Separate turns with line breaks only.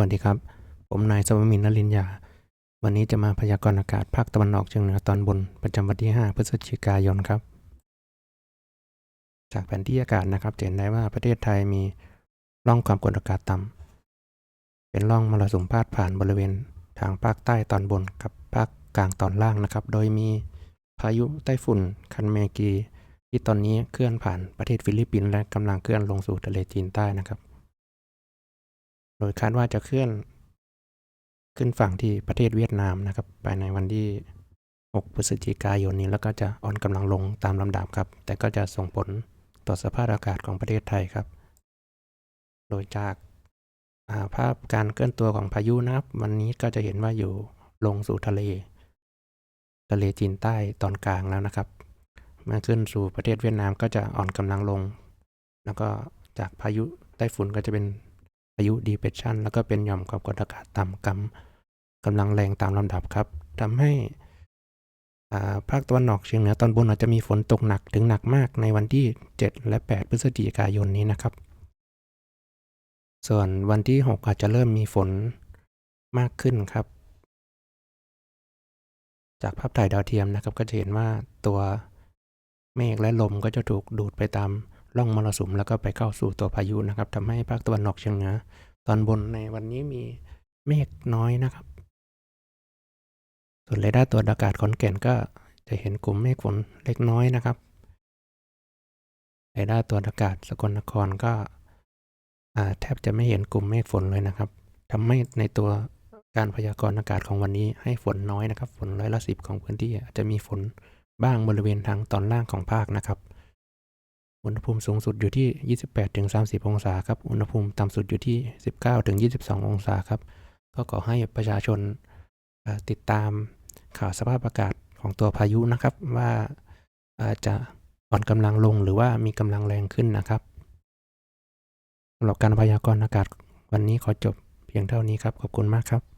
วัสดีครับ ผมนายสวมินทร์นลินยา วันนี้จะมาพยากรณ์อากาศภาคตะวันออกเฉียงเหนือตอนบนประจำวันที่ 5 พฤศจิกายนครับ จากแผนที่อากาศนะครับเห็นได้ว่าประเทศไทยมีร่องความกดอากาศต่ำเป็นร่องมรสุมพาดผ่านบริเวณทางภาคใต้ตอนบนกับภาคกลางตอนล่างนะครับ โดยมีพายุไต้ฝุ่นคันเมกีที่ตอนนี้เคลื่อนผ่านประเทศฟิลิปปินส์และกำลังเคลื่อนลงสู่ทะเลจีนใต้นะครับ โดยคาดว่าจะเคลื่อนขึ้นฝั่งที่ประเทศเวียดนามนะครับภายในวันที่ 6 พฤศจิกายนนี้แล้วก็จะอ่อนกำลังลงตามลำดับครับ แต่ก็จะส่งผลต่อสภาพอากาศของประเทศไทยครับ โดยจากาภาพการเคลื่อนตัวของพายุนะครับ วันนี้ก็จะเห็นว่าอยู่ลงสู่ทะเล ทะเลจีนใต้ตอนกลางแล้วนะครับเมื่อขึ้นสู่ประเทศเวียดนามก็จะอ่อนกำลังลง แล้วก็จากพายุไต้ฝุ่นก็จะเป็น พายุดีเพรสชันแล้วก็เป็นหย่อมความกดอากาศต่ำกำกำลังแรงตามลำดับครับทำให้อ่าภาคตะวันออกเฉียงเหนือตอนบนอาจจะมีฝนตกหนักถึงหนักมากในวันที่ 7 และ 8 พฤศจิกายนนี้นะครับ ส่วนวันที่ 6 อาจจะเริ่มมีฝนมากขึ้นครับ จากภาพถ่ายดาวเทียมนะครับก็จะเห็นว่าตัวเมฆและลมก็จะถูกดูดไปตาม ร่องมรสุมแล้วก็ไปเข้าสู่ตัวพายุนะครับทำให้ภาคตะวันออกเฉียงเหนือตอนบนในวันนี้มีเมฆน้อยนะครับ ส่วนเรดาร์ตรวจอากาศขอนแก่นก็จะเห็นกลุ่มเมฆฝนเล็กน้อยนะครับเรดาร์ตรวจอากาศสกลนครก็แทบจะไม่เห็นกลุ่มเมฆฝนเลยนะครับทำให้ในตัวการพยากรณ์อากาศของวันนี้ให้ฝนน้อยนะครับ ฝนร้อยละสิบของพื้นที่อาจจะมีฝนบ้างบริเวณทางตอนล่างของภาคนะครับ อุณหภูมิสูงสุดอยู่ที่ 28-30 องศาครับ อุณหภูมิต่ำสุดอยู่ที่ 19-22 องศาครับ ก็ขอให้ประชาชนติดตามข่าวสภาพอากาศของตัวพายุนะครับ ว่าอาจจะอ่อนกำลังลงหรือว่ามีกำลังแรงขึ้นนะครับสำหรับการพยากรณ์อากาศวันนี้ขอจบเพียงเท่านี้ครับ ขอบคุณมากครับ